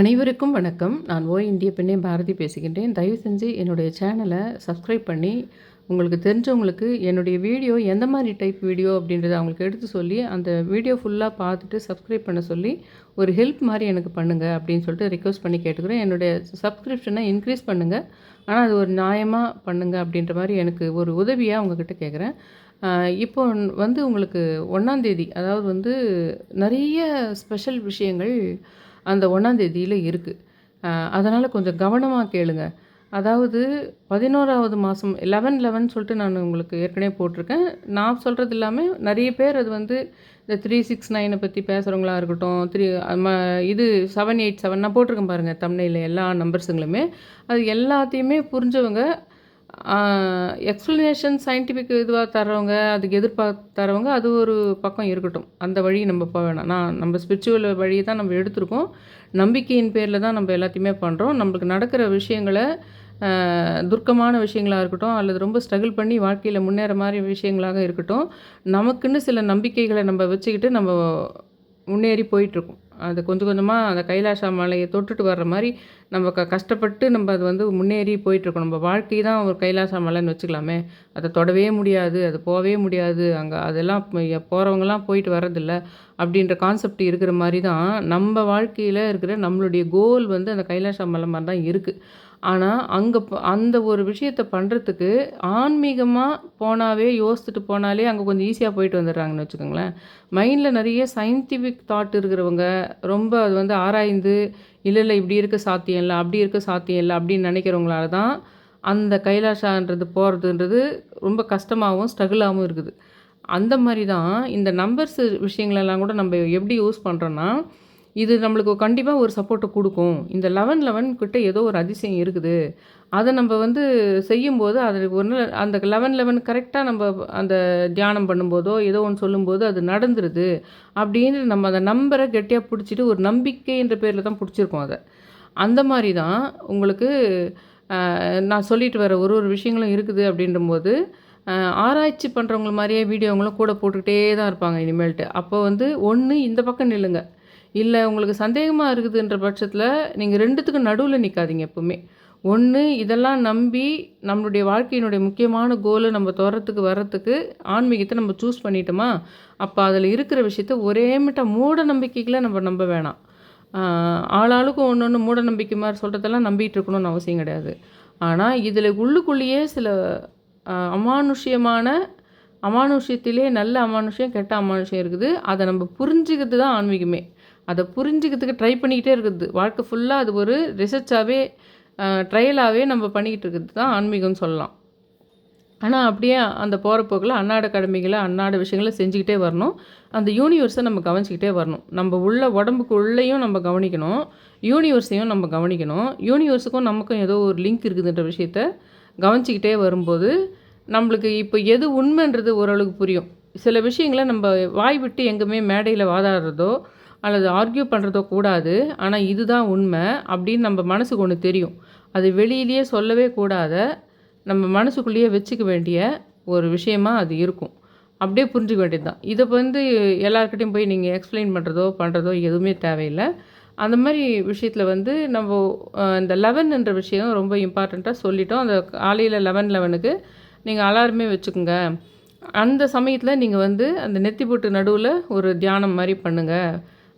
அனைவருக்கும் வணக்கம். நான் ஓ இந்திய பெண்ணே பாரதி பேசுகின்றேன். தயவு செஞ்சு என்னுடைய சேனலை சப்ஸ்கிரைப் பண்ணி உங்களுக்கு தெரிஞ்சவங்களுக்கு என்னுடைய வீடியோ எந்த மாதிரி டைப் வீடியோ அப்படின்றத அவங்களுக்கு எடுத்து சொல்லி அந்த வீடியோ ஃபுல்லாக பார்த்துட்டு சப்ஸ்கிரைப் பண்ண சொல்லி ஒரு ஹெல்ப் மாதிரி எனக்கு பண்ணுங்கள் அப்படின்னு சொல்லிட்டு ரிக்வஸ்ட் பண்ணி கேட்டுக்கிறேன். என்னுடைய சப்ஸ்கிரிப்ஷனை இன்க்ரீஸ் பண்ணுங்கள் ஆனால் அது ஒரு நியாயமாக பண்ணுங்கள் அப்படின்ற மாதிரி எனக்கு ஒரு உதவியாக உங்ககிட்ட கேட்குறேன் இப்போ வந்து உங்களுக்கு ஒன்றாந்தேதி அதாவது வந்து நிறைய ஸ்பெஷல் விஷயங்கள் அந்த ஒன்றாந்தேதியில் இருக்குது அதனால் கொஞ்சம் கவனமாக கேளுங்க. அதாவது பதினோராவது மாதம் லெவன் லெவன் சொல்லிட்டு நான் உங்களுக்கு ஏற்கனவே போட்டிருக்கேன். நான் சொல்கிறது இல்லாமல் நிறைய பேர் அது வந்து இந்த த்ரீ சிக்ஸ் நைனை பற்றி பேசுகிறவங்களா இருக்கட்டும் த்ரீ இது செவன் எயிட் செவன் நான் போட்டிருக்கேன் பாருங்கள் தமிழில் எல்லா நம்பர்ஸுங்களுமே அது எல்லாத்தையுமே புரிஞ்சவங்க எக்ஸ்ப்ளனேஷன் சயின்டிஃபிக் இதுவாக தர்றவங்க அதுக்கு எதிர்பார்த்து தரவங்க அது ஒரு பக்கம் இருக்கட்டும். அந்த வழி நம்ம போக வேணாம். நான் நம்ம ஸ்பிரிச்சுவல் வழியை தான் நம்ம எடுத்திருக்கோம். நம்பிக்கையின் பேரில் தான் நம்ம எல்லாத்தையுமே பண்ணுறோம் நம்மளுக்கு நடக்கிற விஷயங்களை துர்க்கமான விஷயங்களாக இருக்கட்டும் அல்லது ரொம்ப ஸ்ட்ரகிள் பண்ணி வாழ்க்கையில் முன்னேற மாதிரி விஷயங்களாக இருக்கட்டும் நமக்குன்னு சில நம்பிக்கைகளை நம்ம வச்சுக்கிட்டு நம்ம முன்னேறி போயிட்டுருக்கோம். அது கொஞ்சம் கொஞ்சமாக அந்த கைலாச மலையை தொட்டுட்டு வர்ற மாதிரி நம்ம க கஷ்டப்பட்டு நம்ம அது வந்து முன்னேறி போயிட்டுருக்கோம். நம்ம வாழ்க்கை தான் ஒரு கைலாச மலைன்னு வச்சுக்கலாமே. அதை தொடவே முடியாது அது போகவே முடியாது. அங்கே அதெல்லாம் போகிறவங்கலாம் போயிட்டு வரதில்ல அப்படின்ற கான்செப்ட் இருக்கிற மாதிரி தான் நம்ம வாழ்க்கையில் இருக்கிற நம்மளுடைய கோல் வந்து அந்த கைலாச மலை மாதிரி தான் இருக்குது ஆனால் அங்கே அந்த ஒரு விஷயத்தை பண்ணுறதுக்கு ஆன்மீகமாக போனாவே யோசிச்சுட்டு போனாலே அங்கே கொஞ்சம் ஈஸியாக போயிட்டு வந்துடுறாங்கன்னு வச்சுக்கோங்களேன். மைண்டில் நிறைய சயின்டிஃபிக் தாட் இருக்கிறவங்க ரொம்ப அது வந்து ஆராய்ந்து இல்லை இல்லை இப்படி இருக்க சாத்தியம் இல்லை அப்படி இருக்க சாத்தியம் இல்லை அப்படின்னு நினைக்கிறவங்களால தான் அந்த கைலாஷான்றது போகிறதுன்றது ரொம்ப கஷ்டமாகவும் ஸ்ட்ரகிளாகவும் இருக்குது. அந்த மாதிரி தான் இந்த நம்பர்ஸ் விஷயங்களெல்லாம் கூட நம்ம எப்படி யூஸ் பண்ணுறோன்னா இது நம்மளுக்கு கண்டிப்பாக ஒரு சப்போர்ட்டை கொடுக்கும். இந்த லெவன் லெவன் கிட்ட ஏதோ ஒரு அதிசயம் இருக்குது. அதை நம்ம வந்து செய்யும்போது அது ஒரு அந்த லெவன் லெவன் கரெக்டாக நம்ம அந்த தியானம் பண்ணும்போதோ ஏதோ ஒன்று சொல்லும்போது அது நடந்துருது அப்படின்னு நம்ம அந்த நம்பரை கெட்டியாக பிடிச்சிட்டு ஒரு நம்பிக்கைன்ற பேரில் தான் பிடிச்சிருக்கோம் அதை. அந்த மாதிரி தான் உங்களுக்கு நான் சொல்லிட்டு வர ஒரு ஒரு விஷயங்களும் இருக்குது அப்படின்றபோது ஆராய்ச்சி பண்ணுறவங்கள மாதிரியே வீடியோங்களும் கூட போட்டுக்கிட்டே தான் இருப்பாங்க இனிமேல்ட்டு. அப்போ வந்து ஒன்று இந்த பக்கம் நில்லுங்க. இல்லை உங்களுக்கு சந்தேகமாக இருக்குதுன்ற பட்சத்தில் நீங்கள் ரெண்டுத்துக்கும் நடுவில் நிற்காதீங்க எப்பவுமே. ஒன்று இதெல்லாம் நம்பி நம்மளுடைய வாழ்க்கையினுடைய முக்கியமான கோலை நம்ம தோறத்துக்கு வர்றதுக்கு ஆன்மீகத்தை நம்ம சூஸ் பண்ணிட்டோமா? அப்போ அதில் இருக்கிற விஷயத்த ஒரே மிட்ட மூட நம்பிக்கைகளை நம்ம நம்ப வேணாம். ஆளாளுக்கும் ஒன்று ஒன்று மூட நம்பிக்கை மாதிரி சொல்கிறதெல்லாம் நம்பிகிட்டு இருக்கணும்னு அவசியம் கிடையாது. ஆனால் இதில் உள்ளுக்குள்ளேயே சில அமானுஷ்யமான அமானுஷ்யத்திலே நல்ல அமானுஷ்யம் கெட்ட அமானுஷ்யம் இருக்குது. அதை நம்ம புரிஞ்சுக்கிறது தான் ஆன்மீகமே. அதை புரிஞ்சுக்கிறதுக்கு ட்ரை பண்ணிக்கிட்டே இருக்குது. வாழ்க்கை ஃபுல்லாக அது ஒரு ரிசர்ச்சாகவே ட்ரையலாகவே நம்ம பண்ணிக்கிட்டு இருக்கிறது தான் ஆன்மீகம்னு சொல்லலாம். ஆனால் அப்படியே அந்த போகிற போக்கில் அன்னாட கடமைகளை அன்னாட விஷயங்களை செஞ்சுக்கிட்டே வரணும். அந்த யூனிவர்ஸை நம்ம கவனிச்சிக்கிட்டே வரணும். நம்ம உள்ள உடம்புக்கு உள்ளேயும் நம்ம கவனிக்கணும். யூனிவர்ஸையும் நம்ம கவனிக்கணும். யூனிவர்ஸுக்கும் நமக்கும் ஏதோ ஒரு லிங்க் இருக்குதுன்ற விஷயத்த கவனிச்சிக்கிட்டே வரும்போது நம்மளுக்கு இப்போ எது உண்மைன்றது ஓரளவுக்கு புரியும். சில விஷயங்களை நம்ம வாய் விட்டு எங்கேயுமே மேடையில் வாதாடுறதோ அல்லது ஆர்கியூ பண்ணுறதோ கூடாது. ஆனால் இதுதான் உண்மை அப்படின்னு நம்ம மனசுக்கு ஒன்று தெரியும். அது வெளியிலேயே சொல்லவே கூடாத நம்ம மனசுக்குள்ளேயே வச்சுக்க வேண்டிய ஒரு விஷயமாக அது இருக்கும். அப்படியே புரிஞ்சுக்க வேண்டியது தான் இதை வந்து எல்லாருக்கிட்டையும் போய் நீங்கள் எக்ஸ்பிளைன் பண்ணுறதோ பண்ணுறதோ எதுவுமே தேவையில்லை. அந்த மாதிரி விஷயத்தில் வந்து நம்ம இந்த லெவன்ன்ற விஷயம் ரொம்ப இம்பார்ட்டண்ட்டாக சொல்லிட்டோம். அந்த காலையில் லெவன் லெவனுக்கு நீங்கள் அலாரமே வச்சுக்கோங்க. அந்த சமயத்தில் நீங்கள் வந்து அந்த நெத்தி போட்டு நடுவில் ஒரு தியானம் மாதிரி பண்ணுங்கள்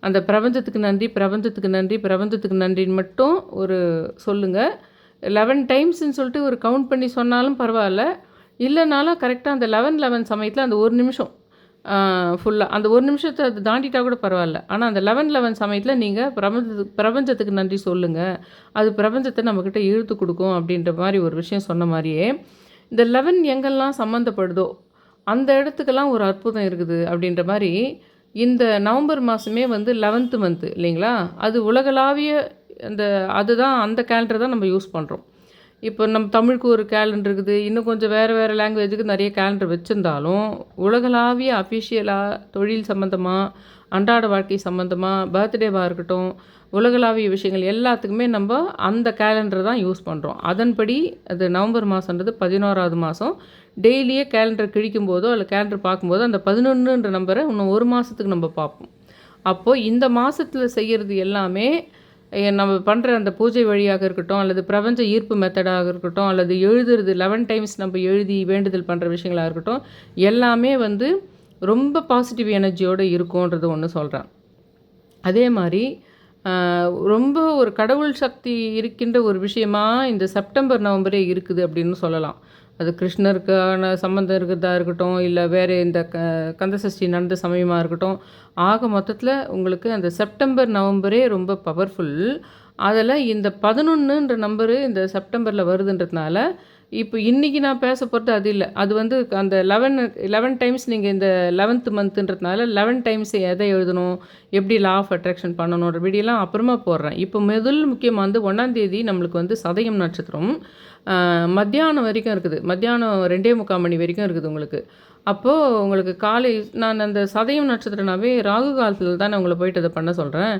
அந்த பிரபஞ்சத்துக்கு நன்றி பிரபஞ்சத்துக்கு நன்றி பிரபஞ்சத்துக்கு நன்றின்னு மட்டும் ஒரு சொல்லுங்கள் லெவன் டைம்ஸ்ன்னு சொல்லிட்டு ஒரு கவுண்ட் பண்ணி சொன்னாலும் பரவாயில்ல. இல்லைனாலும் கரெக்டாக அந்த லெவன் லெவன் சமயத்தில் அந்த ஒரு நிமிஷம் ஃபுல்லாக அந்த ஒரு நிமிஷத்தை அது தாண்டிட்டால் கூட பரவாயில்ல. ஆனால் அந்த லெவன் லெவன் சமயத்தில் நீங்கள் பிரபஞ்சத்துக்கு பிரபஞ்சத்துக்கு நன்றி சொல்லுங்கள் அது பிரபஞ்சத்தை நம்மக்கிட்ட இழுத்து கொடுக்கும் அப்படின்ற மாதிரி ஒரு விஷயம் சொன்ன மாதிரியே. இந்த லெவன் எங்கெல்லாம் சம்மந்தப்படுதோ அந்த இடத்துக்கெல்லாம் ஒரு அற்புதம் இருக்குது அப்படின்ற மாதிரி இந்த நவம்பர் மாதமே வந்து லெவன்த்து மந்த்து இல்லைங்களா? அது உலகளாவிய அந்த அதுதான் அந்த கேலண்டர் தான் நம்ம யூஸ் பண்ணுறோம் இப்போ நம்ம தமிழுக்கு ஒரு கேலண்டர் இருக்குது இன்னும் கொஞ்சம் வேறு வேறு லாங்குவேஜுக்கு நிறைய கேலண்டர் வச்சுருந்தாலும் உலகளாவிய அஃபிஷியலாக தொழில் சம்மந்தமாக அன்றாட வாழ்க்கை சம்மந்தமாக பர்த்டேவாக இருக்கட்டும் உலகளாவிய விஷயங்கள் எல்லாத்துக்குமே நம்ம அந்த கேலண்டர் தான் யூஸ் பண்ணுறோம் அதன்படி அது நவம்பர் மாதன்றது பதினோராவது மாதம் டெய்லியே கேலண்டர் கிழிக்கும் போதோ இல்லை கேலண்டர் பார்க்கும்போதோ அந்த பதினொன்றுன்ற நம்பரை இன்னும் ஒரு மாதத்துக்கு நம்ம பார்ப்போம். அப்போது இந்த மாதத்தில் செய்கிறது எல்லாமே நம்ம பண்ணுற அந்த பூஜை வழியாக இருக்கட்டும் அல்லது பிரபஞ்ச ஈர்ப்பு மெத்தடாக இருக்கட்டும் அல்லது எழுதுறது லெவன் டைம்ஸ் நம்ம எழுதி வேண்டுதல் பண்ணுற விஷயங்களாக இருக்கட்டும் எல்லாமே வந்து ரொம்ப பாசிட்டிவ் எனர்ஜியோடு இருக்கும்ன்றது ஒன்று சொல்கிறேன் அதே மாதிரி ரொம்ப ஒரு கடவுள் சக்தி இருக்கின்ற ஒரு விஷயமா இந்த செப்டம்பர் நவம்பரே இருக்குது அப்படின்னு சொல்லலாம். அது கிருஷ்ணருக்கான சம்மந்தம் இருக்கிறதா இருக்கட்டும் இல்லை வேறு இந்த க கந்தசஷ்டி நடந்த சமயமாக இருக்கட்டும் ஆக மொத்தத்தில் உங்களுக்கு அந்த செப்டம்பர் நவம்பரே ரொம்ப பவர்ஃபுல் அதில் இந்த பதினொன்றுன்ற நம்பரு இந்த செப்டம்பரில் வருதுன்றதுனால இப்போ இன்றைக்கி நான் பேச போகிறது அது இல்லை. அது வந்து அந்த லெவன் லெவன் டைம்ஸ் நீங்கள் இந்த லெவன்த்து மந்த்துன்றதுனால லெவன் டைம்ஸ் எதை எழுதணும் எப்படி லா ஆஃப் அட்ராக்ஷன் பண்ணணுன்ற வீடியோலாம் அப்புறமா போடுறேன். இப்போ முதல் முக்கியமாக வந்து ஒன்றாந்தேதி நம்மளுக்கு வந்து சதயம் நட்சத்திரம். மத்தியானம் வரைக்கும் இருக்குது. மத்தியானம் ரெண்டே முக்கால் மணி வரைக்கும் இருக்குது உங்களுக்கு. அப்போது உங்களுக்கு காலை நான் அந்த சதயம் நட்சத்திரனாவே ராகு காலத்தில் தான் உங்களை போயிட்டு அதை பண்ண சொல்கிறேன்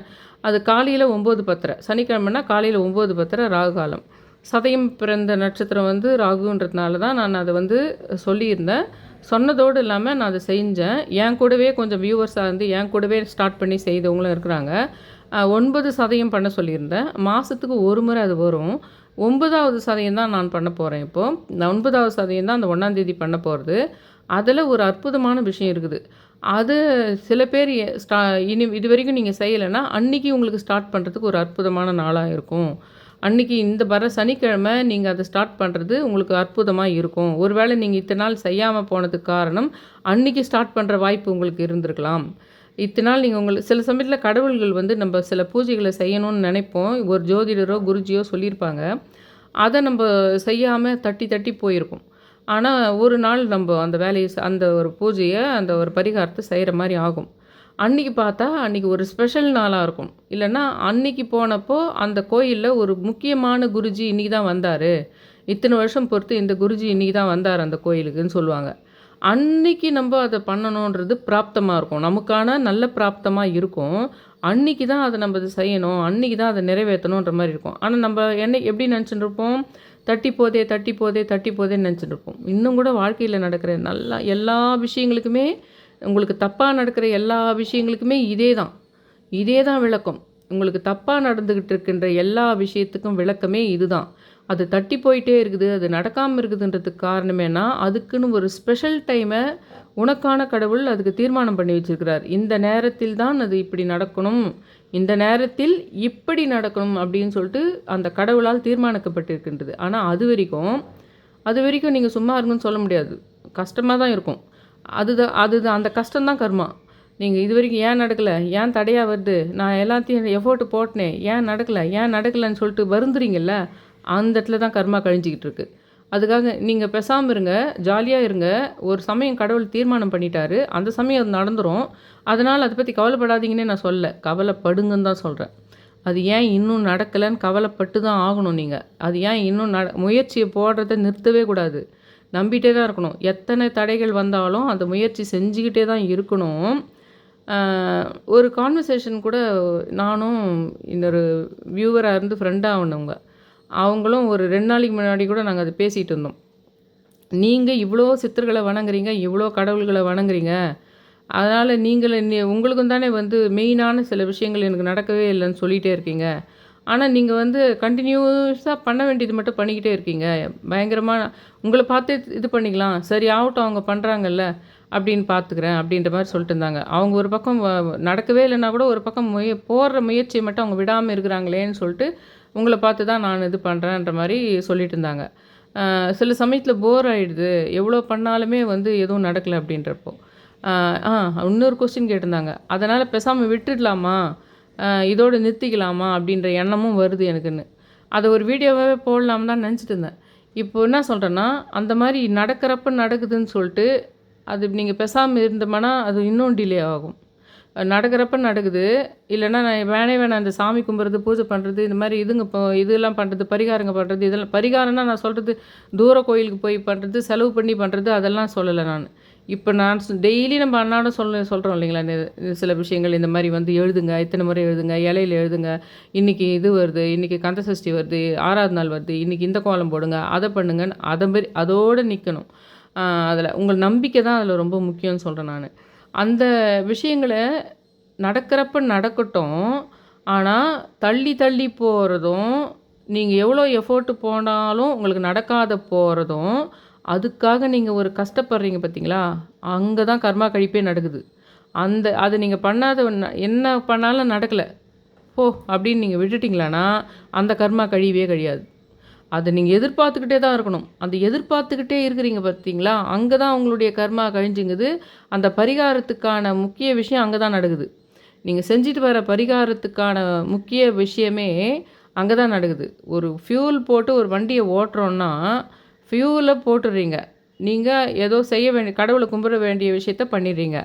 அது காலையில் ஒம்பது பத்தரை. சனிக்கிழமைனா காலையில் ஒம்பது பத்தரை ராகு காலம். சதயம் பிறந்த நட்சத்திரம் வந்து ராகுன்றதுனால தான் நான் அதை வந்து சொல்லியிருந்தேன். சொன்னதோடு இல்லாமல் நான் அதை செஞ்சேன். என் கூடவே கொஞ்சம் வியூவர்ஸாக இருந்து என் கூடவே ஸ்டார்ட் பண்ணி செய்தவங்களும் இருக்கிறாங்க. ஒன்பது சதயம் பண்ண சொல்லியிருந்தேன். மாதத்துக்கு ஒரு முறை அது வரும். ஒன்பதாவது சதயம் தான் நான் பண்ண போகிறேன் இப்போது இந்த ஒன்பதாவது சதயம் தான் அந்த ஒன்றாந்தேதி பண்ண போகிறது அதில் ஒரு அற்புதமான விஷயம் இருக்குது. அது சில பேர் ஸ்டா இனி இது வரைக்கும் நீங்கள் செய்யலைன்னா அன்றைக்கி உங்களுக்கு ஸ்டார்ட் பண்ணுறதுக்கு ஒரு அற்புதமான நாளாக இருக்கும். அன்றைக்கி இந்த வர சனிக்கிழமை நீங்கள் அதை ஸ்டார்ட் பண்ணுறது உங்களுக்கு அற்புதமாக இருக்கும். ஒருவேளை நீங்கள் இத்தனை நாள் செய்யாமல் போனதுக்கு காரணம் அன்றைக்கி ஸ்டார்ட் பண்ணுற வாய்ப்பு உங்களுக்கு இருந்திருக்கலாம். இத்தனை நாள் நீங்கள் உங்களுக்கு சில சமயத்தில் கடவுள்கள் வந்து நம்ம சில பூஜைகளை செய்யணும்னு நினைப்போம். ஒரு ஜோதிடரோ குருஜியோ சொல்லியிருப்பாங்க. அதை நம்ம செய்யாமல் தட்டி தட்டி போயிருக்கோம். ஆனால் ஒரு நாள் நம்ம அந்த வேலையை அந்த ஒரு பூஜையை அந்த ஒரு பரிகாரத்தை செய்கிற மாதிரி ஆகும். அன்றைக்கி பார்த்தா அன்றைக்கி ஒரு ஸ்பெஷல் நாளாக இருக்கும். இல்லைன்னா அன்றைக்கி போனப்போ அந்த கோயிலில் ஒரு முக்கியமான குருஜி இன்றைக்கி தான் வந்தார். இத்தனை வருஷம் பொறுத்து இந்த குருஜி இன்றைக்கி தான் வந்தார் அந்த கோயிலுக்குன்னு சொல்லுவாங்க. அன்னைக்கு நம்ம அதை பண்ணணுன்றது பிராப்தமாக இருக்கும். நமக்கான நல்ல பிராப்தமாக இருக்கும். அன்னைக்கு தான் அதை நம்ம அதை செய்யணும். அன்றைக்கி தான் அதை நிறைவேற்றணுன்ற மாதிரி இருக்கும். ஆனால் நம்ம என்ன எப்படி நினச்சிட்டு இருப்போம்? தட்டி போதே தட்டி போதே தட்டி போதே நினச்சிட்டு இருப்போம். இன்னும் கூட வாழ்க்கையில் நடக்கிற நல்லா எல்லா விஷயங்களுக்குமே உங்களுக்கு தப்பாக நடக்கிற எல்லா விஷயங்களுக்குமே இதே தான் இதே தான் விளக்கம். உங்களுக்கு தப்பாக நடந்துக்கிட்டு இருக்கின்ற எல்லா விஷயத்துக்கும் விளக்கமே இதுதான். அது தட்டி போயிட்டே இருக்குது அது நடக்காமல் இருக்குதுன்றதுக்கு காரணமேனா அதுக்குன்னு ஒரு ஸ்பெஷல் டைமை உனக்கான கடவுள் அதுக்கு தீர்மானம் பண்ணி வச்சுருக்கிறார். இந்த நேரத்தில் தான் அது இப்படி நடக்கணும். இந்த நேரத்தில் இப்படி நடக்கணும் அப்படின்னு சொல்லிட்டு அந்த கடவுளால் தீர்மானிக்கப்பட்டிருக்கின்றது. ஆனால் அது வரைக்கும் அது வரைக்கும் நீங்கள் சும்மா இருக்குன்னு சொல்ல முடியாது. கஷ்டமாக தான் இருக்கும். அதுதான் அதுதான் அந்த கஷ்டம்தான் கர்மா. நீங்கள் இது வரைக்கும் ஏன் நடக்கலை? ஏன் தடையாக வருது? நான் எல்லாத்தையும் எஃபோர்ட்டு போட்டினேன் ஏன் நடக்கலை? ஏன் நடக்கலைன்னு சொல்லிட்டு வருந்துறீங்கல்ல? அந்த இடத்துல தான் கர்மா கழிஞ்சிக்கிட்டு இருக்கு. அதுக்காக நீங்கள் பேசாமல் இருங்க ஜாலியாக இருங்க. ஒரு சமயம் கடவுள் தீர்மானம் பண்ணிட்டாரு. அந்த சமயம் அது நடந்துடும் அதனால் அதை பற்றி கவலைப்படாதீங்கன்னே நான் சொல்ல கவலைப்படுங்கன்னு தான் சொல்கிறேன் அது ஏன் இன்னும் நடக்கலைன்னு கவலைப்பட்டு தான் ஆகணும் நீங்கள் அது ஏன் இன்னும் நட முயற்சியை போடுறத நிறுத்தவே கூடாது. நம்பிகிட்டே தான் இருக்கணும். எத்தனை தடைகள் வந்தாலும் அந்த முயற்சி செஞ்சுக்கிட்டே தான் இருக்கணும். ஒரு கான்வர்சேஷன் கூட நானும் இன்னொரு வியூவராக இருந்து ஃப்ரெண்டாக ஆனவங்க அவங்களும் ஒரு ரெண்டு நாளைக்கு முன்னாடி கூட நாங்கள் அதை பேசிகிட்டு இருந்தோம். நீங்கள் இவ்வளோ சித்தர்களை வணங்குறீங்க இவ்வளோ கடவுள்களை வணங்குறீங்க. அதனால் நீங்கள் உங்களுக்கும் தானே வந்து மெயினான சில விஷயங்கள் எனக்கு நடக்கவே இல்லைன்னு சொல்லிகிட்டே இருக்கீங்க. ஆனால் நீங்கள் வந்து கண்டினியூஸாக பண்ண வேண்டியது மட்டும் பண்ணிக்கிட்டே இருக்கீங்க. பயங்கரமாக உங்களை பார்த்து இது பண்ணிக்கலாம். சரி ஆகட்டும் அவங்க பண்ணுறாங்கல்ல அப்படின்னு பார்த்துக்கிறேன் அப்படின்ற மாதிரி சொல்லிட்டு இருந்தாங்க. அவங்க ஒரு பக்கம் நடக்கவே இல்லைன்னா கூட ஒரு பக்கம் முய போடுற முயற்சியை மட்டும் அவங்க விடாமல் இருக்கிறாங்களேன்னு சொல்லிட்டு உங்களை பார்த்து தான் நான் இது பண்ணுறேன்ற மாதிரி சொல்லிட்டு இருந்தாங்க. சில சமயத்தில் போர் ஆகிடுது எவ்வளோ பண்ணாலுமே வந்து எதுவும் நடக்கலை அப்படின்றப்போ. ஆ இன்னொரு கொஸ்டின் கேட்டிருந்தாங்க. அதனால் பேசாமல் விட்டுடலாமா? இதோடு நிறுத்திக்கலாமா அப்படின்ற எண்ணமும் வருது எனக்குன்னு. அதை ஒரு வீடியோவாகவே போடலாம் தான் நினச்சிட்டு இருந்தேன். இப்போ என்ன சொல்கிறேன்னா அந்த மாதிரி நடக்கிறப்ப நடக்குதுன்னு சொல்லிட்டு அது நீங்கள் பேசாமல் இருந்தோம்னா அது இன்னும் டிலே ஆகும். நடக்கிறப்ப நடக்குது. இல்லைன்னா நான் வேணே வேணாம் இந்த சாமி கும்பிட்றது பூஜை பண்ணுறது இந்த மாதிரி இதுங்க இப்போ இதெல்லாம் பண்ணுறது பரிகாரங்க பண்ணுறது இதெல்லாம் பரிகாரம்னா நான் சொல்கிறது தூர கோயிலுக்கு போய் பண்ணுறது செலவு பண்ணி பண்ணுறது அதெல்லாம் சொல்லலை நான். இப்போ நான் டெய்லி நம்ம அன்னாடம் சொல்ல சொல்கிறோம் இல்லைங்களா சில விஷயங்கள் இந்த மாதிரி வந்து எழுதுங்க இத்தனை முறை எழுதுங்க இலையில் எழுதுங்க இன்றைக்கி இது வருது இன்றைக்கி கந்தசஷ்டி வருது ஆறாவது நாள் வருது இன்றைக்கி இந்த கோலம் போடுங்க அதை பண்ணுங்கன்னு அதை மாதிரி அதோடு நிற்கணும் அதில் உங்கள் நம்பிக்கை தான் அதில் ரொம்ப முக்கியம்னு சொல்கிறேன் நான். அந்த விஷயங்களை நடக்கிறப்ப நடக்கட்டும் ஆனால் தள்ளி தள்ளி போகிறதும் நீங்கள் எவ்வளோ எஃபோர்ட் போனாலும் உங்களுக்கு நடக்காத போகிறதும் அதுக்காக நீங்கள் ஒரு கஷ்டப்படுறீங்க பார்த்தீங்களா அங்கே தான் கர்மா கழிப்பே நடக்குது. அந்த அது நீங்கள் பண்ணாத என்ன பண்ணாலும் நடக்கலை. போ அப்படின்னு நீங்கள் விட்டுட்டிங்களான்னா அந்த கர்மா கழிவே கழியாது. அதை நீங்கள் எதிர்பார்த்துக்கிட்டே தான் இருக்கணும். அந்த எதிர்பார்த்துக்கிட்டே இருக்கிறீங்க பார்த்தீங்களா அங்கே தான் உங்களுடைய கர்மா கழிஞ்சுங்குது. அந்த பரிகாரத்துக்கான முக்கிய விஷயம் அங்கே தான் நடக்குது. நீங்கள் செஞ்சுட்டு வர பரிகாரத்துக்கான முக்கிய விஷயமே அங்கே தான் நடக்குது. ஒரு ஃபியூல் போட்டு ஒரு வண்டியை ஓட்டுறோன்னா ஃப்யூவில் போட்டுடுறீங்க நீங்கள் ஏதோ செய்ய வேண்டிய கடவுளை கும்பிட வேண்டிய விஷயத்த பண்ணிடுறீங்க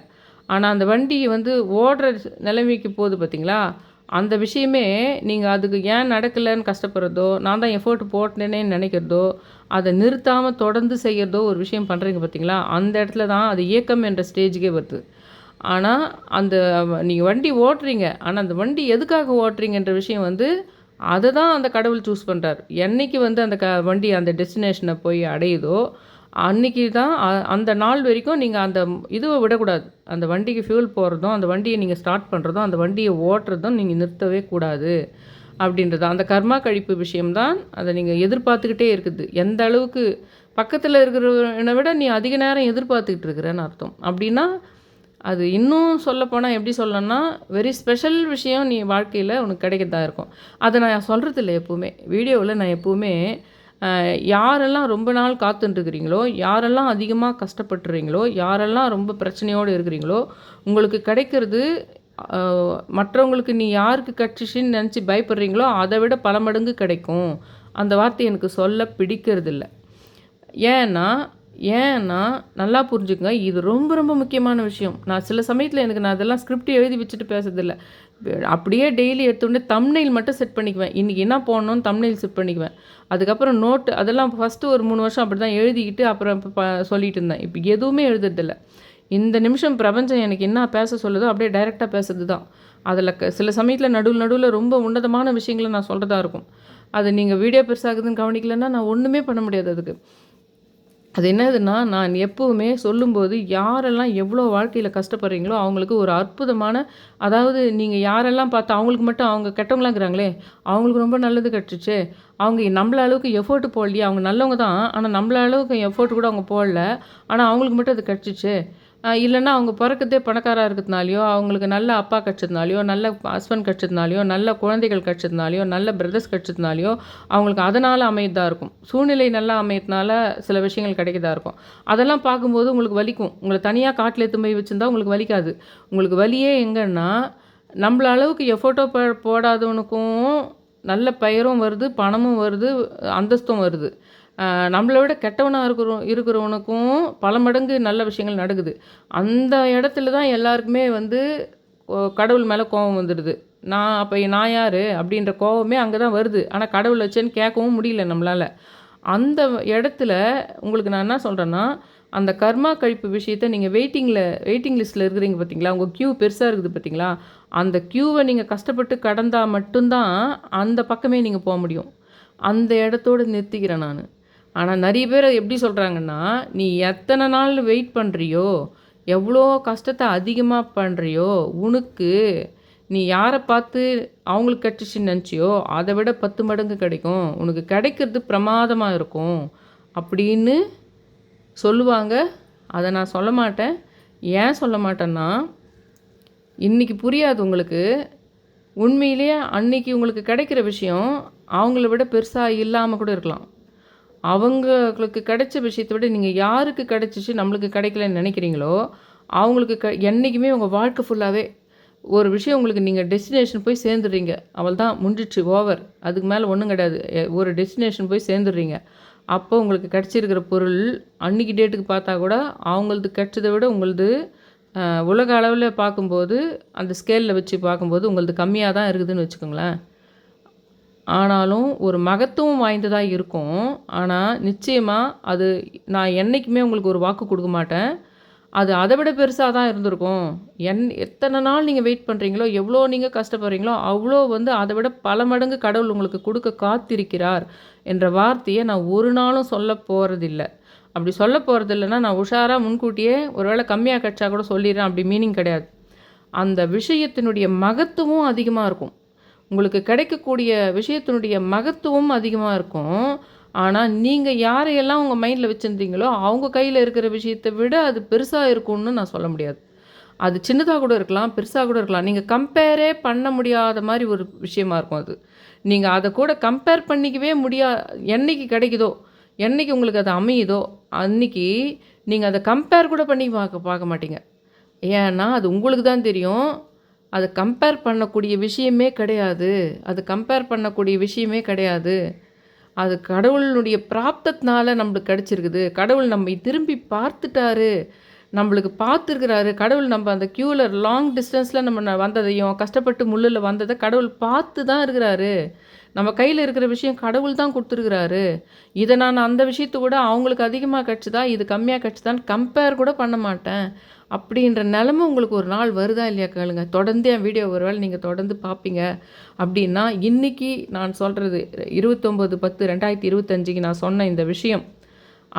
ஆனால் அந்த வண்டி வந்து ஓடுற நிலைமைக்கு போகுது பார்த்தீங்களா அந்த விஷயமே நீங்கள் அதுக்கு ஏன் நடக்கலைன்னு கஷ்டப்படுறதோ நான் தான் எஃபோர்ட் போட்டேனே நினைக்கிறதோ அதை நிறுத்தாமல் தொடர்ந்து செய்கிறதோ ஒரு விஷயம் பண்ணுறீங்க பார்த்தீங்களா அந்த இடத்துல தான் அது இயக்கம் என்ற ஸ்டேஜுக்கே வருது. ஆனால் அந்த நீங்கள் வண்டி ஓட்டுறீங்க. ஆனால் அந்த வண்டி எதுக்காக ஓட்டுறீங்கன்ற விஷயம் வந்து அதை தான் அந்த கடவுள் சூஸ் பண்ணுறார் என்னைக்கு வந்து அந்த க வண்டி அந்த டெஸ்டினேஷனை போய் அடையுதோ அன்றைக்கி தான் அ- அந்த நாள் வரைக்கும் நீங்கள் அந்த இதுவை விடக்கூடாது. அந்த வண்டிக்கு ஃபியூல் போடுறதும் அந்த வண்டியை நீங்கள் ஸ்டார்ட் பண்ணுறதும் அந்த வண்டியை ஓட்டுறதும் நீங்கள் நிறுத்தவே கூடாது அப்படின்றது. அந்த கர்மா கழிப்பு விஷயம்தான் அதை நீங்கள் எதிர்பார்த்துக்கிட்டே இருக்குது. எந்த அளவுக்கு பக்கத்தில் இருக்கிறவனை விட நீ அதிக நேரம் எதிர்பார்த்துக்கிட்டு இருக்கிறேன்னு அர்த்தம். அப்படின்னா அது இன்னும் சொல்லப்போனால் எப்படி சொல்லணும்னா வெரி ஸ்பெஷல் விஷயம் நீ வாழ்க்கையில் உனக்கு கிடைக்கிறதா இருக்கும். அதை நான் சொல்கிறது இல்லை எப்போவுமே. வீடியோவில் நான் எப்போவுமே யாரெல்லாம் ரொம்ப நாள் காத்துட்டுருக்கிறீங்களோ யாரெல்லாம் அதிகமாக கஷ்டப்பட்டுறீங்களோ யாரெல்லாம் ரொம்ப பிரச்சனையோடு இருக்கிறீங்களோ உங்களுக்கு கிடைக்கிறது மற்றவங்களுக்கு நீ யாருக்கு கட்சிஷின்னு நினச்சி பயப்படுறீங்களோ அதை விட பல மடங்கு கிடைக்கும். அந்த வார்த்தை எனக்கு சொல்ல பிடிக்கிறதில்ல. ஏன்னா ஏன்னா நல்லா புரிஞ்சுக்கங்க. இது ரொம்ப ரொம்ப முக்கியமான விஷயம். நான் சில சமயத்தில் எனக்கு நான் அதெல்லாம் ஸ்கிரிப்ட் எழுதி வச்சுட்டு பேசுறதில்ல. அப்படியே டெய்லி எடுத்தோடனே தம்னெயில் மட்டும் செட் பண்ணிக்குவேன். இன்றைக்கி என்ன போடணும்னு தம்னெயில் செட் பண்ணிக்குவேன். அதுக்கப்புறம் நோட்டு அதெல்லாம் ஃபஸ்ட்டு ஒரு மூணு வருஷம் அப்படி தான் எழுதிக்கிட்டு அப்புறம் இப்ப சொல்லிட்டு இருந்தேன். இப்போ எதுவுமே எழுதுறதில்ல. இந்த நிமிஷம் பிரபஞ்சம் எனக்கு என்ன பேச சொல்லுதோ அப்படியே டைரெக்டாக பேசுறது தான் அதில் க சில சமயத்தில் நடுவில் நடுவில் ரொம்ப உன்னதமான விஷயங்களை நான் சொல்கிறதா இருக்கும். அது நீங்கள் வீடியோ பெருசாகுதுன்னு கவனிக்கலைன்னா நான் ஒன்றுமே பண்ண முடியாது அதுக்கு. அது என்னதுன்னா நான் எப்போவுமே சொல்லும்போது யாரெல்லாம் எவ்வளோ வாழ்க்கையில் கஷ்டப்படுறீங்களோ அவங்களுக்கு ஒரு அற்புதமான அதாவது நீங்கள் யாரெல்லாம் பார்த்து அவங்களுக்கு மட்டும் அவங்க கெட்டவங்களாங்கிறாங்களே அவங்களுக்கு ரொம்ப நல்லது கிடச்சிச்சு அவங்க நம்மள அளவுக்கு எஃபோர்ட் போடலையே அவங்க நல்லவங்க தான் ஆனால் நம்மள அளவுக்கு எஃபோர்ட் கூட அவங்க போடல ஆனால் அவங்களுக்கு மட்டும் அது கிடச்சிச்சு இல்லைன்னா அவங்க பிறக்கதே பணக்காராக இருக்கிறதுனாலையோ அவங்களுக்கு நல்ல அப்பா கிடச்சதுனாலையோ நல்ல ஹஸ்பண்ட் கிடச்சதுனாலையோ நல்ல குழந்தைகள் கிடச்சதுனாலையோ நல்ல பிரதர்ஸ் கிடச்சதுனாலையோ அவங்களுக்கு அதனால் அமையதாக இருக்கும். சூழ்நிலை நல்லா அமையறதுனால சில விஷயங்கள் கிடைக்கதா இருக்கும். அதெல்லாம் பார்க்கும்போது உங்களுக்கு வலிக்கும். உங்களை தனியாக காட்டில் எடுத்து போய் வச்சுருந்தா உங்களுக்கு வலிக்காது. உங்களுக்கு வலியே எங்கன்னா நம்மள அளவுக்கு எஃபோட்டோ போ போடாதவனுக்கும் நல்ல பெயரும் வருது பணமும் வருது அந்தஸ்தும் வருது. நம்மளை விட கெட்டவனாக இருக்கிறோம் இருக்கிறவனுக்கும் பல மடங்கு நல்ல விஷயங்கள் நடக்குது. அந்த இடத்துல தான் எல்லாருக்குமே வந்து கடவுள் மேலே கோபம் வந்துடுது. நான் அப்போ நான் யார் அப்படின்ற கோபமே அங்கே தான் வருது. ஆனால் கடவுள் வச்சேன்னு கேட்கவும் முடியல நம்மளால். அந்த இடத்துல உங்களுக்கு நான் என்ன சொல்கிறேன்னா அந்த கர்மா கழிப்பு விஷயத்தை நீங்கள் வெயிட்டிங்கில் வெயிட்டிங் லிஸ்ட்டில் இருக்கிறீங்க பார்த்தீங்களா உங்கள் க்யூ பெருசாக இருக்குது பார்த்தீங்களா அந்த க்யூவை நீங்கள் கஷ்டப்பட்டு கடந்தால் மட்டும்தான் அந்த பக்கமே நீங்கள் போக முடியும். அந்த இடத்தோடு நிறுத்திக்கிறேன் நான். ஆனால் நிறைய பேர் எப்படி சொல்கிறாங்கன்னா நீ எத்தனை நாள் வெயிட் பண்ணுறியோ எவ்வளோ கஷ்டத்தை அதிகமாக பண்ணுறியோ உனக்கு நீ யாரை பார்த்து அவங்களுக்கு கிடச்சிச்சின்னு நினச்சியோ அதை விட பத்து மடங்கு கிடைக்கும். உனக்கு கிடைக்கிறது பிரமாதமாக இருக்கும் அப்படின்னு சொல்லுவாங்க. அதை நான் சொல்ல மாட்டேன். ஏன் சொல்ல மாட்டேன்னா இன்றைக்கி புரியாது உங்களுக்கு. உண்மையிலேயே அன்னைக்கு உங்களுக்கு கிடைக்கிற விஷயம் அவங்கள விட பெருசாக இல்லாமல் கூட இருக்கலாம். அவங்களுக்கு கிடைச்ச விஷயத்தை விட நீங்கள் யாருக்கு கிடைச்சிச்சு நம்மளுக்கு கிடைக்கலன்னு நினைக்கிறீங்களோ அவங்களுக்கு க என்றைக்குமே உங்கள் வாழ்க்கை ஃபுல்லாகவே ஒரு விஷயம் உங்களுக்கு நீங்கள் டெஸ்டினேஷன் போய் சேர்ந்துடுறீங்க. அவள் தான் முடிஞ்சிச்சு ஓவர் அதுக்கு மேலே ஒன்றும் கிடையாது. எ- ஒரு டெஸ்டினேஷன் போய் சேர்ந்துடுறீங்க. அப்போ உங்களுக்கு கிடச்சிருக்கிற பொருள் அன்னைக்கு டேட்டுக்கு பார்த்தா கூட அவங்களது கிடைச்சதை விட உங்களது உலக அளவில் பார்க்கும்போது அந்த ஸ்கேலில் வச்சு பார்க்கும்போது உங்களது கம்மியாக தான் இருக்குதுன்னு வச்சுக்கோங்களேன். ஆனாலும் ஒரு மகத்துவம் வாய்ந்ததாக இருக்கும். ஆனால் நிச்சயமாக அது நான் என்றைக்குமே உங்களுக்கு ஒரு வாக்கு கொடுக்க மாட்டேன். அது அதை விட பெருசாக தான் இருந்திருக்கும். என் எத்தனை நாள் நீங்கள் வெயிட் பண்ணுறீங்களோ எவ்வளோ நீங்கள் கஷ்டப்படுறீங்களோ அவ்வளோ வந்து அதை விட பல மடங்கு கடவுள் உங்களுக்கு கொடுக்க காத்திருக்கிறார் என்ற வார்த்தையை நான் ஒரு நாளும் சொல்ல போகிறதில்ல அப்படி சொல்ல போகிறது இல்லைன்னா நான் உஷாராக முன்கூட்டியே ஒருவேளை கம்மியாக கிடச்சா கூட சொல்லிடுறேன். அப்படி மீனிங் கிடையாது. அந்த விஷயத்தினுடைய மகத்துவம் அதிகமாக இருக்கும். உங்களுக்கு கிடைக்கக்கூடிய விஷயத்தினுடைய மகத்துவம் அதிகமாக இருக்கும். ஆனால் நீங்கள் யாரையெல்லாம் உங்கள் மைண்டில் வச்சுருந்தீங்களோ அவங்க கையில் இருக்கிற விஷயத்தை விட அது பெருசாக இருக்கும்னு நான் சொல்ல முடியாது. அது சின்னதாக கூட இருக்கலாம் பெருசாக கூட இருக்கலாம். நீங்கள் கம்பேரே பண்ண முடியாத மாதிரி ஒரு விஷயமா இருக்கும் அது. நீங்கள் அதை கூட கம்பேர் பண்ணிக்கவே முடியா என்னைக்கு கிடைக்குதோ என்னைக்கு உங்களுக்கு அது அமையுதோ அன்னைக்கு நீங்கள் அதை கம்பேர் கூட பண்ணி பார்க்க பார்க்க மாட்டீங்க. ஏன்னா அது உங்களுக்கு தான் தெரியும். அது கம்பேர் பண்ணக்கூடிய விஷயமே கிடையாது. அது கம்பேர் பண்ணக்கூடிய விஷயமே கிடையாது. அது கடவுளினுடைய பிராப்தத்தினால நம்மளுக்கு கிடச்சிருக்குது. கடவுள் நம்மை திரும்பி பார்த்துட்டாரு. நம்மளுக்கு பார்த்துருக்கிறாரு. கடவுள் நம்ம அந்த க்யூவில் லாங் டிஸ்டன்ஸில் நம்ம வந்ததையும் கஷ்டப்பட்டு முள்ளில் வந்ததை கடவுள் பார்த்து தான் இருக்கிறாரு. நம்ம கையில் இருக்கிற விஷயம் கடவுள் தான் கொடுத்துருக்குறாரு. இதை நான் அந்த விஷயத்தை கூட அவங்களுக்கு அதிகமாக கிடச்சிதா இது கம்மியாக கிடச்சிதான்னு கம்பேர் கூட பண்ண மாட்டேன். அப்படின்ற நிலமை உங்களுக்கு ஒரு நாள் வருதா இல்லையா கேளுங்க. தொடர்ந்து என் வீடியோ ஒரு வேளை நீங்கள் தொடர்ந்து பார்ப்பீங்க அப்படின்னா இன்னைக்கு நான் சொல்கிறது இருபத்தொம்போது பத்து ரெண்டாயிரத்தி இருபத்தஞ்சிக்கு நான் சொன்ன இந்த விஷயம்.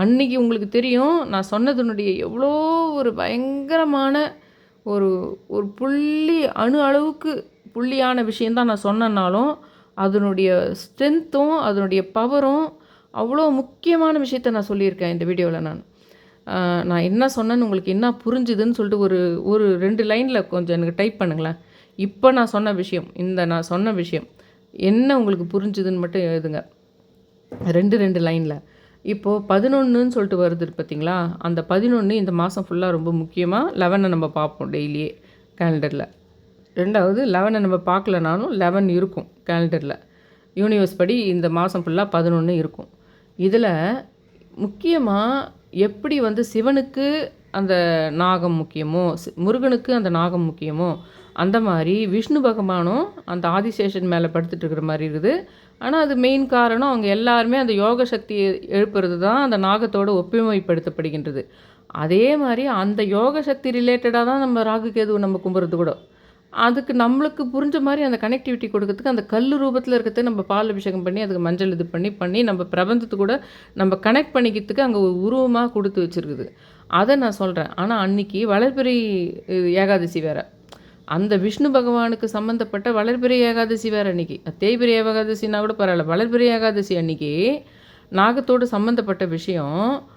அன்னைக்கு உங்களுக்கு தெரியும் நான் சொன்னதுனுடைய எவ்வளோ ஒரு பயங்கரமான ஒரு ஒரு புள்ளி அணு அளவுக்கு புள்ளியான விஷயந்தான் நான் சொன்னனாலும் அதனுடைய ஸ்ட்ரென்த்தும் அதனுடைய பவரும் அவ்வளோ முக்கியமான விஷயத்த நான் சொல்லியிருக்கேன் இந்த வீடியோவில் நான். நான் என்ன சொன்னேன்னு உங்களுக்கு என்ன புரிஞ்சுதுன்னு சொல்லிட்டு ஒரு ஒரு ரெண்டு லைனில் கொஞ்சம் எனக்கு டைப் பண்ணுங்களேன். இப்போ நான் சொன்ன விஷயம் இந்த நான் சொன்ன விஷயம் என்ன உங்களுக்கு புரிஞ்சுதுன்னு மட்டும் எழுதுங்க. ரெண்டு ரெண்டு லைனில். இப்போது பதினொன்றுன்னு சொல்லிட்டு வருது பார்த்தீங்களா அந்த பதினொன்று இந்த மாதம் ஃபுல்லாக ரொம்ப முக்கியமாக லெவனை நம்ம பார்ப்போம் டெய்லியே கேலண்டரில் ரெண்டாவது லெவனை நம்ம பார்க்கலனாலும் லெவன் இருக்கும் கேலண்டரில் யூனிவர்ஸ் படி இந்த மாதம் ஃபுல்லாக பதினொன்று இருக்கும். இதில் முக்கியமாக எப்படி வந்து சிவனுக்கு அந்த நாகம் முக்கியமோ முருகனுக்கு அந்த நாகம் முக்கியமோ அந்த மாதிரி விஷ்ணு பகவானும் அந்த ஆதிசேஷன் மேலே படுத்துட்டு இருக்கிற மாதிரி இருக்குது. ஆனால் அது மெயின் காரணம் அவங்க எல்லாருமே அந்த யோக சக்தியை எழுப்புறது தான் அந்த நாகத்தோட ஒப்புமைப்படுத்தப்படுகின்றது. அதே மாதிரி அந்த யோக சக்தி ரிலேட்டடாக தான் நம்ம ராகு கேதுவை நம்ம கும்புறது கூட. அதுக்கு நம்மளுக்கு புரிஞ்ச மாதிரி அந்த கனெக்டிவிட்டி கொடுக்கறதுக்கு அந்த கல் ரூபத்தில் இருக்கிறத நம்ம பால் அபிஷேகம் பண்ணி அதுக்கு மஞ்சள் இது பண்ணி பண்ணி நம்ம பிரபஞ்சத்து கூட நம்ம கனெக்ட் பண்ணிக்கிறதுக்கு அங்கே ஒரு உருவமாக கொடுத்து வச்சிருக்குது. அதை நான் சொல்கிறேன் ஆனால் அன்னைக்கு வளர்பிறை ஏகாதசி வேறு. அந்த விஷ்ணு பகவானுக்கு சம்மந்தப்பட்ட வளர்பிறை ஏகாதசி வேறு அன்னைக்கு. தேய்பிரி ஏகாதசினா கூட பரவாயில்ல. வளர்பிறை ஏகாதசி அன்னைக்கு நாகத்தோடு சம்மந்தப்பட்ட விஷயம்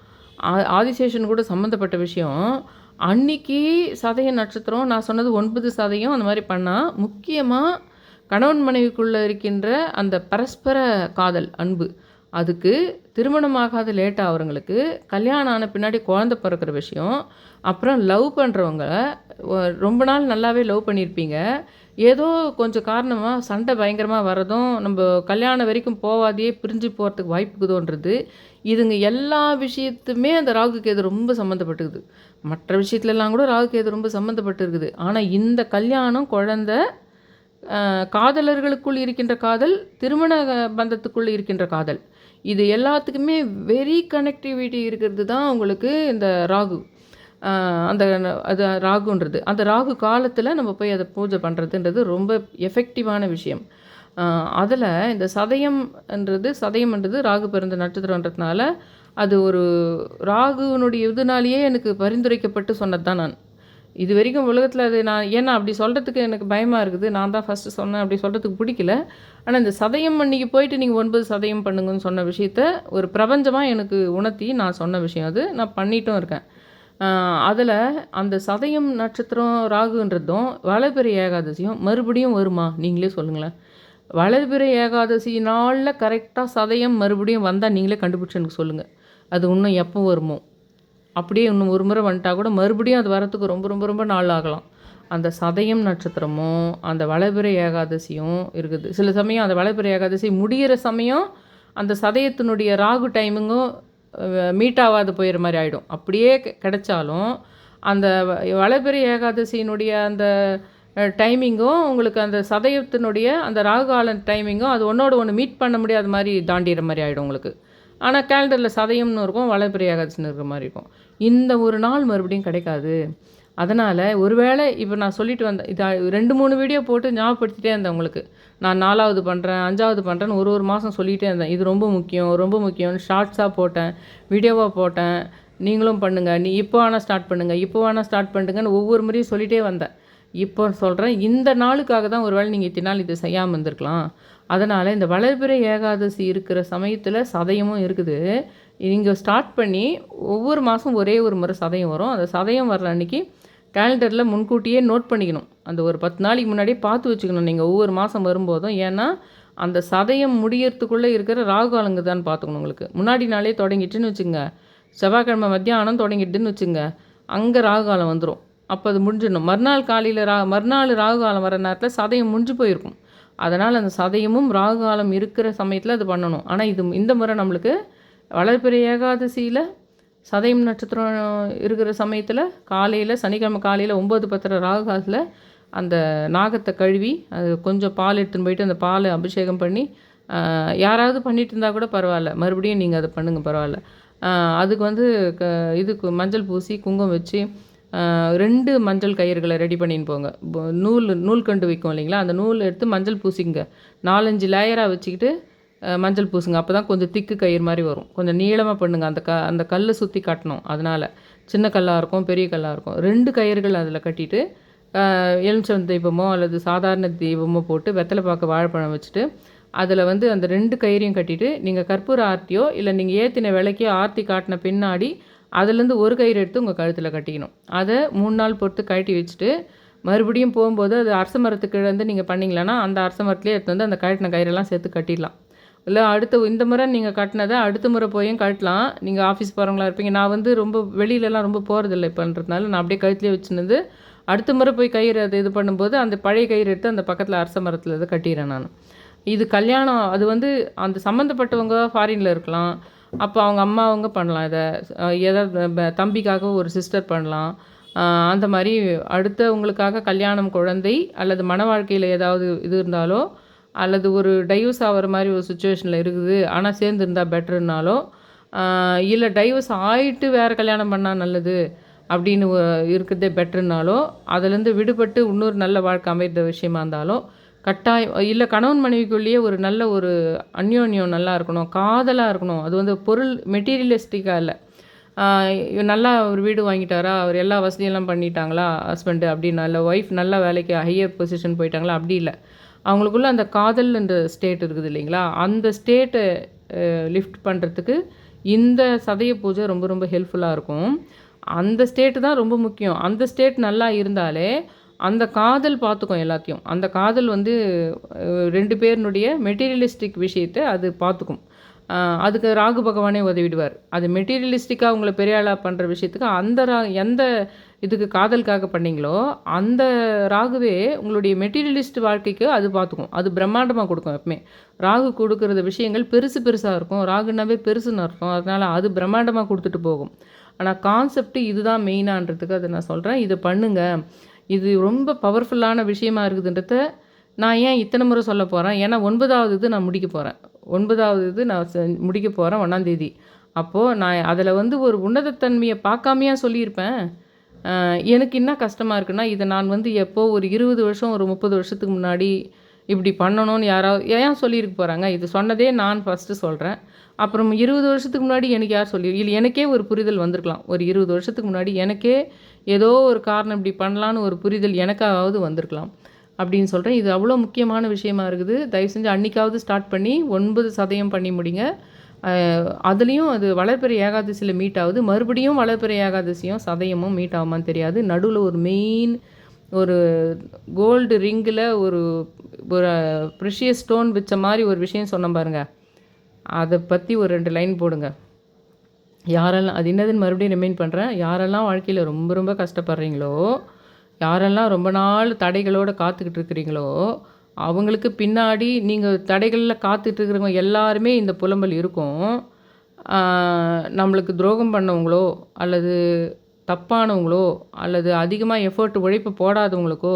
ஆ- ஆதிசேஷன் கூட சம்மந்தப்பட்ட விஷயம் அன்னைக்கு சதய நட்சத்திரம் நான் சொன்னது ஒன்பது சதயம் அந்த மாதிரி பண்ணால் முக்கியமாக கணவன் மனைவிக்குள்ளே இருக்கின்ற அந்த பரஸ்பர காதல் அன்பு அதுக்கு திருமணமாகாத லேட் ஆகிறவங்களுக்கு கல்யாணம் ஆன பின்னாடி குழந்தை பிறக்கிற விஷயம் அப்புறம் லவ் பண்ணுறவங்க ரொம்ப நாள் நல்லாவே லவ் பண்ணியிருப்பீங்க ஏதோ கொஞ்சம் காரணமாக சண்டை பயங்கரமாக வர்றதும் நம்ம கல்யாணம் வரைக்கும் போவாதையே பிரிஞ்சு போகிறதுக்கு வாய்ப்புக்குதோன்றது இதுங்க எல்லா விஷயத்துமே அந்த ராகு கேது ரொம்ப சம்மந்தப்பட்டுக்குது. மற்ற விஷயத்துலலாம் கூட ராகு கேது ரொம்ப சம்மந்தப்பட்டிருக்குது. ஆனால் இந்த கல்யாணம் குழந்த காதலர்களுக்குள் இருக்கின்ற காதல் திருமண பந்தத்துக்குள் இருக்கின்ற காதல். இது எல்லாத்துக்குமே வெரி கனெக்டிவிட்டி இருக்கிறது தான் உங்களுக்கு இந்த ராகு. அந்த அது ராகுன்றது. அந்த ராகு காலத்தில் நம்ம போய் அதை பூஜை பண்ணுறதுன்றது ரொம்ப எஃபெக்டிவான விஷயம். அதில் இந்த சதயம்ன்றது சதயம்ன்றது ராகு பிறந்த நட்சத்திரன்றதுனால அது ஒரு ராகுனுடைய இதனாலேயே எனக்கு பரிந்துரைக்கப்பட்டு சொன்னது தான் நான். இது வரைக்கும் உலகத்தில் அது நான் ஏன்னா அப்படி சொல்கிறதுக்கு எனக்கு பயமாக இருக்குது. நான் தான் ஃபஸ்ட்டு சொன்னேன் அப்படி சொல்கிறதுக்கு பிடிக்கல. ஆனால் இந்த சதயம் அன்றைக்கி போயிட்டு நீங்கள் ஒன்பது சதயம் பண்ணுங்கன்னு சொன்ன விஷயத்த ஒரு பிரபஞ்சமாக எனக்கு உணர்த்தி நான் சொன்ன விஷயம் அது. நான் பண்ணிட்டும் இருக்கேன். அதில் அந்த சதயம் நட்சத்திரம் ராகுன்றதும் வளர்பிறை ஏகாதசியும் மறுபடியும் வருமா? நீங்களே சொல்லுங்களேன். வளர்பிறை ஏகாதசி நாளில் கரெக்டாக சதயம் மறுபடியும் வந்தால் நீங்களே கண்டுபிடிச்சு எனக்கு சொல்லுங்கள் அது இன்னும் எப்போ வருமோ? அப்படியே இன்னும் ஒரு முறை வந்துட்டா கூட மறுபடியும் அது வரத்துக்கு ரொம்ப ரொம்ப ரொம்ப நாள் ஆகலாம். அந்த சதயம் நட்சத்திரமும் அந்த வளபிறை ஏகாதசியும் இருக்குது. சில சமயம் அந்த வளபிறை ஏகாதசி முடிகிற சமயம் அந்த சதயத்தினுடைய ராகு டைமிங்கும் மீட் ஆகாது போயிடுற மாதிரி ஆகிடும் அப்படியே கெ- கிடைச்சாலும் அந்த வ- ஏகாதசியினுடைய அந்த டைமிங்கும் உங்களுக்கு அந்த சதயத்தினுடைய அந்த ராகுகால டைமிங்கும் அது ஒன்றோட ஒன்று மீட் பண்ண முடியாத மாதிரி தாண்டிடுற மாதிரி ஆகிடும் உங்களுக்கு. ஆனால் கேலண்டரில் சதயம்னு இருக்கும் வளர்பிறை ஏகாதசின்னு இருக்கிற மாதிரி இருக்கும். இந்த ஒரு நாள் மறுபடியும் கிடைக்காது. அதனால் ஒருவேளை இப்போ நான் சொல்லிட்டு வந்தேன் இது ரெண்டு மூணு வீடியோ போட்டு ஞாபகப்படுத்திட்டே இருந்தேன் உங்களுக்கு. நான் நாலாவது பண்ணுறேன் அஞ்சாவது பண்ணுறேன்னு ஒரு ஒரு மாதம் சொல்லிகிட்டே இருந்தேன். இது ரொம்ப முக்கியம் ரொம்ப முக்கியம்னு ஷார்ட்ஸாக போட்டேன் வீடியோவாக போட்டேன். நீங்களும் பண்ணுங்கள் நீ இப்போ வேணால் ஸ்டார்ட் பண்ணுங்கள் இப்போ வேணால் ஸ்டார்ட் பண்ணுங்கன்னு ஒவ்வொரு முறையும் சொல்லிகிட்டே வந்தேன். இப்போ சொல்கிறேன் இந்த நாளுக்காக தான் ஒரு வேளை நீங்கள் இத்தனை நாள் இது செய்யாமல் இருந்திருக்கலாம். அதனால் இந்த வளர்பிறை ஏகாதசி இருக்கிற சமயத்தில் சதயமும் இருக்குது. நீங்கள் ஸ்டார்ட் பண்ணி ஒவ்வொரு மாதம் ஒரே ஒரு முறை சதயம் வரும். அந்த சதயம் வர்ற அன்றைக்கி கேலண்டரில் முன்கூட்டியே நோட் பண்ணிக்கணும். அந்த ஒரு பத்து நாளைக்கு முன்னாடியே பார்த்து வச்சுக்கணும். நீங்கள் ஒவ்வொரு மாதம் வரும்போதும் ஏன்னா அந்த சதயம் முடியறதுக்குள்ளே இருக்கிற ராகுகாலங்க தான் பார்த்துக்கணும் உங்களுக்கு. முன்னாடி நாளே தொடங்கிட்டுன்னு வச்சுங்க செவ்வாய்க்கிழமை மத்தியானம் தொடங்கிட்டுன்னு வச்சுங்க அங்கே ராகுகாலம் வந்துடும் அப்போ அது முடிஞ்சிடணும். மறுநாள் காலையில் ரா மறுநாள் ராகுகாலம் வர நேரத்தில் சதயம் முடிஞ்சு போயிருக்கும். அதனால் அந்த சதயமும் ராகுகாலம் இருக்கிற சமயத்தில் அது பண்ணணும். ஆனால் இது இந்த முறை நம்மளுக்கு வளர்பிறை ஏகாதசியில் சதயம் நட்சத்திரம் இருக்கிற சமயத்தில் காலையில் சனிக்கிழமை காலையில் ஒம்பது பத்திர ராகுகாலத்தில் அந்த நாகத்தை கழுவி அது கொஞ்சம் பால் எடுத்துன்னு போயிட்டு அந்த பாலை அபிஷேகம் பண்ணி யாராவது பண்ணிட்டு இருந்தால் கூட பரவாயில்ல. மறுபடியும் நீங்கள் அதை பண்ணுங்கள் பரவாயில்ல. அதுக்கு வந்து க இதுக்கு மஞ்சள் பூசி குங்குமம் வச்சு ரெண்டு மஞ்சள் கயிறுகளை ரெடி பண்ணின்னு போங்க. நூல் நூல் கண்டு வைக்கும் இல்லைங்களா? அந்த நூல் எடுத்து மஞ்சள் பூசிங்க. நாலஞ்சு லேயராக வச்சுக்கிட்டு மஞ்சள் பூசுங்க. அப்போ தான் கொஞ்சம் திக்கு கயிறு மாதிரி வரும். கொஞ்சம் நீளமாக பண்ணுங்கள் அந்த க அந்த கல்லை சுற்றி கட்டணும். அதனால் சின்ன கல்லாக இருக்கும் பெரிய கல்லாக இருக்கும். ரெண்டு கயிறுகள் அதில் கட்டிட்டு எலுமிச்சம் தெய்வமோ அல்லது சாதாரண தெய்வமோ போட்டு வெத்தலை பார்க்க வாழைப்பழம் வச்சுட்டு அதில் வந்து அந்த ரெண்டு கயிறையும் கட்டிட்டு நீங்கள் கற்பூர ஆர்த்தியோ இல்லை நீங்கள் ஏற்றின விலைக்கோ ஆர்த்தி காட்டின பின்னாடி அதுலேருந்து ஒரு கயிறு எடுத்து உங்கள் கழுத்தில் கட்டிக்கணும். அதை மூணு நாள் பொறுத்து கழட்டி வச்சுட்டு மறுபடியும் போகும்போது அது அரச மரத்துக்கு வந்து நீங்கள் பண்ணிங்களன்னா அந்த அரச மரத்துலேயே எடுத்து வந்து அந்த கழட்டின கயிறெல்லாம் சேர்த்து கட்டிடலாம். இல்லை அடுத்த இந்த முறை நீங்கள் கட்டினதை அடுத்த முறை போயும் கட்டலாம் நீங்கள் ஆஃபீஸ் போகிறவங்களா இருப்பீங்க. நான் வந்து ரொம்ப வெளியிலலாம் ரொம்ப போகிறதில்ல இப்போன்றதுனால நான் அப்படியே கழுத்துலேயே வச்சுருந்து அடுத்த முறை போய் கயிறு அது இது பண்ணும்போது அந்த பழைய கயிறு எடுத்து அந்த பக்கத்தில் அரச மரத்தில் இது கட்டிடுறேன் நான். இது கல்யாணம் அது வந்து அந்த சம்மந்தப்பட்டவங்க ஃபாரினில் இருக்கலாம். அப்போ அவங்க அம்மா அவங்க பண்ணலாம் இதை. ஏதாவது தம்பிக்காக ஒரு சிஸ்டர் பண்ணலாம். அந்த மாதிரி அடுத்தவங்களுக்காக கல்யாணம் குழந்தை அல்லது மன வாழ்க்கையில் ஏதாவது இது இருந்தாலோ அல்லது ஒரு டைவர்ஸ் ஆகிற மாதிரி ஒரு சுச்சுவேஷனில் இருக்குது ஆனால் சேர்ந்து இருந்தால் பெட்டர்னாலோ இல்லை டைவர்ஸ் ஆகிட்டு வேறு கல்யாணம் பண்ணால் நல்லது. அப்படின்னு இருக்கிறதே பெட்டர்னாலோ அதுலேருந்து விடுபட்டு இன்னொரு நல்ல வாழ்க்கை அமைந்த விஷயமா இருந்தாலும் கட்டாயம் இல்லை கணவன் மனைவிக்குள்ளேயே ஒரு நல்ல ஒரு அந்யோன்யம் நல்லா இருக்கணும் காதலாக இருக்கணும். அது வந்து பொருள் மெட்டீரியலிஸ்டிக்காக இல்லை. நல்லா ஒரு வீடு வாங்கிட்டாரா அவர் எல்லா வசதியெல்லாம் பண்ணிட்டாங்களா ஹஸ்பண்டு அப்படின்னா இல்லை ஒய்ஃப் நல்ல வேலைக்கு ஹையர் பொசிஷன் போயிட்டாங்களா அப்படி இல்லை. அவங்களுக்குள்ள அந்த காதல் காதல்ன்ற ஸ்டேட் இருக்குது இல்லைங்களா? அந்த ஸ்டேட்டை லிஃப்ட் பண்ணுறதுக்கு இந்த சதய பூஜை ரொம்ப ரொம்ப ஹெல்ப்ஃபுல்லாக இருக்கும். அந்த ஸ்டேட்டு தான் ரொம்ப முக்கியம். அந்த ஸ்டேட் நல்லா இருந்தாலே அந்த காதல் பார்த்துக்கும் எல்லாத்தையும். அந்த காதல் வந்து ரெண்டு பேருனுடைய மெட்டீரியலிஸ்டிக் விஷயத்தை அது பார்த்துக்கும். அதுக்கு ராகு பகவானே உதவிடுவார். அது மெட்டீரியலிஸ்டிக்காக உங்களை பெரிய ஆளாக பண்ணுற விஷயத்துக்கு அந்த ரா எந்த இதுக்கு காதலுக்காக பண்ணீங்களோ அந்த ராகுவே உங்களுடைய மெட்டீரியலிஸ்ட் வாழ்க்கைக்கு அது பார்த்துக்கும். அது பிரம்மாண்டமாக கொடுக்கும் எப்பவுமே. ராகு கொடுக்குறது விஷயங்கள் பெருசு பெருசாக இருக்கும். ராகுனாவே பெருசுன்னு இருக்கும் அதனால் அது பிரம்மாண்டமாக கொடுத்துட்டு போகும். ஆனால் கான்செப்ட் இதுதான் மெயினான்றதுக்கு அதை நான் சொல்கிறேன் இதை பண்ணுங்கள் இது ரொம்ப பவர்ஃபுல்லான விஷயமா இருக்குதுன்றத நான் ஏன் இத்தனை முறை சொல்ல போகிறேன் ஏன்னா ஒன்பதாவது இது நான் முடிக்க போகிறேன் ஒன்பதாவது இது நான் முடிக்க போகிறேன் ஒன்றாந்தேதி அப்போது நான் அதில் வந்து ஒரு உன்னதத்தன்மையை பார்க்காமையா சொல்லியிருப்பேன். எனக்கு என்ன கஷ்டமாக இருக்குன்னா இதை நான் வந்து எப்போ ஒரு இருபது வருஷம் ஒரு முப்பது வருஷத்துக்கு முன்னாடி இப்படி பண்ணணும்னு யாராவது ஏன் சொல்லியிருக்க போகிறாங்க இது சொன்னதே நான் ஃபஸ்ட்டு சொல்கிறேன் அப்புறம் இருபது வருஷத்துக்கு முன்னாடி எனக்கு யார் சொல்லி இல்லை எனக்கே ஒரு புரிதல் வந்திருக்கலாம். ஒரு இருபது வருஷத்துக்கு முன்னாடி எனக்கே ஏதோ ஒரு காரணம் இப்படி பண்ணலான்னு ஒரு புரிதல் எனக்காவது வந்திருக்கலாம். அப்படின்னு சொல்கிறேன் இது அவ்வளோ முக்கியமான விஷயமா இருக்குது. தயவு செஞ்சு அன்றைக்காவது ஸ்டார்ட் பண்ணி ஒன்பது சதயம் பண்ணி முடிங்க. அதுலேயும் அது வளர்ப்பிறை ஏகாதசியில் மீட் ஆகுது. மறுபடியும் வளர்ப்பிறை ஏகாதசியும் சதயமும் மீட் ஆகுமான்னு தெரியாது. நடுவில் ஒரு மெயின் ஒரு கோல்டு ரிங்கில் ஒரு ஒரு ப்ரிஷியஸ் ஸ்டோன் வச்ச மாதிரி ஒரு விஷயம் சொன்ன பாருங்கள் அதை பற்றி ஒரு ரெண்டு லைன் போடுங்க. யாரெல்லாம் அது என்னதுன்னு மறுபடியும் ரிமைண்ட் பண்ணுறேன் யாரெல்லாம் வாழ்க்கையில் ரொம்ப ரொம்ப கஷ்டப்படுறீங்களோ யாரெல்லாம் ரொம்ப நாள் தடைகளோடு காத்துக்கிட்டு இருக்கிறீங்களோ அவங்களுக்கு பின்னாடி நீங்கள் தடைகளில் காத்துட்டு இருக்கிறவங்க எல்லாருமே இந்த புலம்பல் இருக்கும். நம்மளுக்கு துரோகம் பண்ணவங்களோ அல்லது தப்பானவங்களோ அல்லது அதிகமாக எஃபர்ட் உழைப்பு போடாதவங்களுக்கோ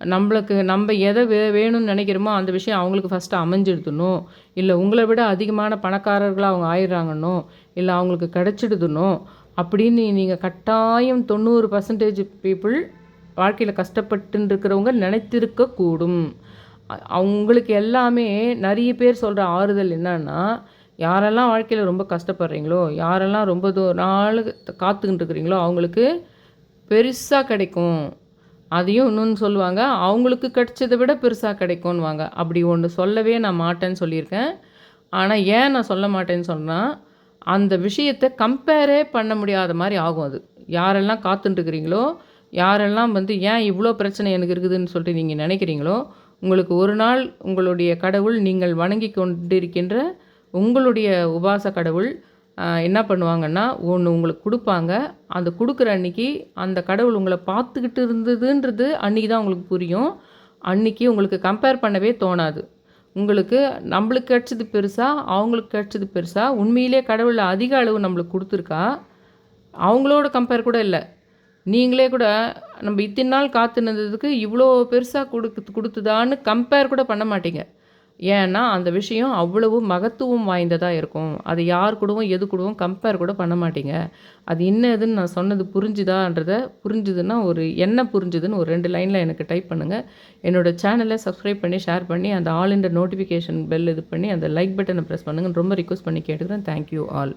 நம்மளுக்கு நம்ம எதை வே வேணும்னு நினைக்கிறோமோ அந்த விஷயம் அவங்களுக்கு ஃபஸ்ட்டு அமைஞ்சிடுதுனோ இல்லை உங்களை விட அதிகமான பணக்காரர்களாக அவங்க ஆயிடுறாங்கன்னோ இல்லை அவங்களுக்கு கிடச்சிடுதுனோ அப்படின்னு நீங்கள் கட்டாயம் தொண்ணூறு பர்சன்டேஜ் பீப்புள் வாழ்க்கையில் கஷ்டப்பட்டு இருக்கிறவங்க நினைத்திருக்கக்கூடும் அவங்களுக்கு எல்லாமே நிறைய பேர் சொல்கிற ஆறுதல் என்னன்னா யாரெல்லாம் வாழ்க்கையில் ரொம்ப கஷ்டப்படுறீங்களோ யாரெல்லாம் ரொம்ப தூ நாள் காத்துக்கிட்டு இருக்கிறீங்களோ அவங்களுக்கு பெருசாக கிடைக்கும். அதையும் இன்னொன்று சொல்லுவாங்க அவங்களுக்கு கிடைச்சதை விட பெருசாக கிடைக்கும்னுவாங்க. அப்படி ஒன்று சொல்லவே நான் மாட்டேன்னு சொல்லியிருக்கேன். ஆனால் ஏன் நான் சொல்ல மாட்டேன்னு சொன்னால் அந்த விஷயத்தை கம்பேரே பண்ண முடியாத மாதிரி ஆகும் அது. யாரெல்லாம் காத்துட்டுருக்கிறீங்களோ யாரெல்லாம் வந்து ஏன் இவ்வளோ பிரச்சனை எனக்கு இருக்குதுன்னு சொல்லிட்டு நீங்கள் நினைக்கிறீங்களோ உங்களுக்கு ஒரு நாள் உங்களுடைய கடவுள் நீங்கள் வணங்கி கொண்டிருக்கின்ற உங்களுடைய உபாச கடவுள் என்ன பண்ணுவாங்கன்னா ஒன்று உங்களுக்கு கொடுப்பாங்க. அந்த கொடுக்குற அன்னைக்கு அந்த கடவுள் உங்களை பார்த்துக்கிட்டு இருந்ததுன்றது அன்றைக்கி தான் உங்களுக்கு புரியும். அன்னைக்கு உங்களுக்கு கம்பேர் பண்ணவே தோணாது. உங்களுக்கு நம்மளுக்கு கிடச்சது பெருசாக அவங்களுக்கு கிடச்சது பெருசாக உண்மையிலே கடவுள் அதிக அளவு நம்மளுக்கு கொடுத்துருக்கா அவங்களோட கம்பேர் கூட இல்லை. நீங்களே கூட நம்ம இத்தனை நாள் காத்து நின்றதுக்கு இவ்வளோ பெருசாக கொடுக்கு கொடுத்துதான்னு கம்பேர் கூட பண்ண மாட்டீங்க. ஏன்னா அந்த விஷயம் அவ்வளவு மகத்துவம் வாய்ந்ததாக இருக்கும். அது யார் கூடவும் எது கூடவும் கம்பேர் கூட பண்ண மாட்டீங்க. அது என்னதுன்னு நான் சொன்னது புரிஞ்சுதான்றத புரிஞ்சுதுன்னா ஒரு என்ன புரிஞ்சுதுன்னு ஒரு ரெண்டு லைனில் எனக்கு டைப் பண்ணுங்கள் என்னோட சேனலை சப்ஸ்கிரைப் பண்ணி ஷேர் பண்ணி அந்த ஆல் இந்த நோட்டிஃபிகேஷன் பெல் இது பண்ணி அந்த லைக் பட்டனை ப்ரெஸ் பண்ணுங்கன்னு ரொம்ப ரிக்வஸ்ட் பண்ணி கேட்டுக்கிறேன். Thank you all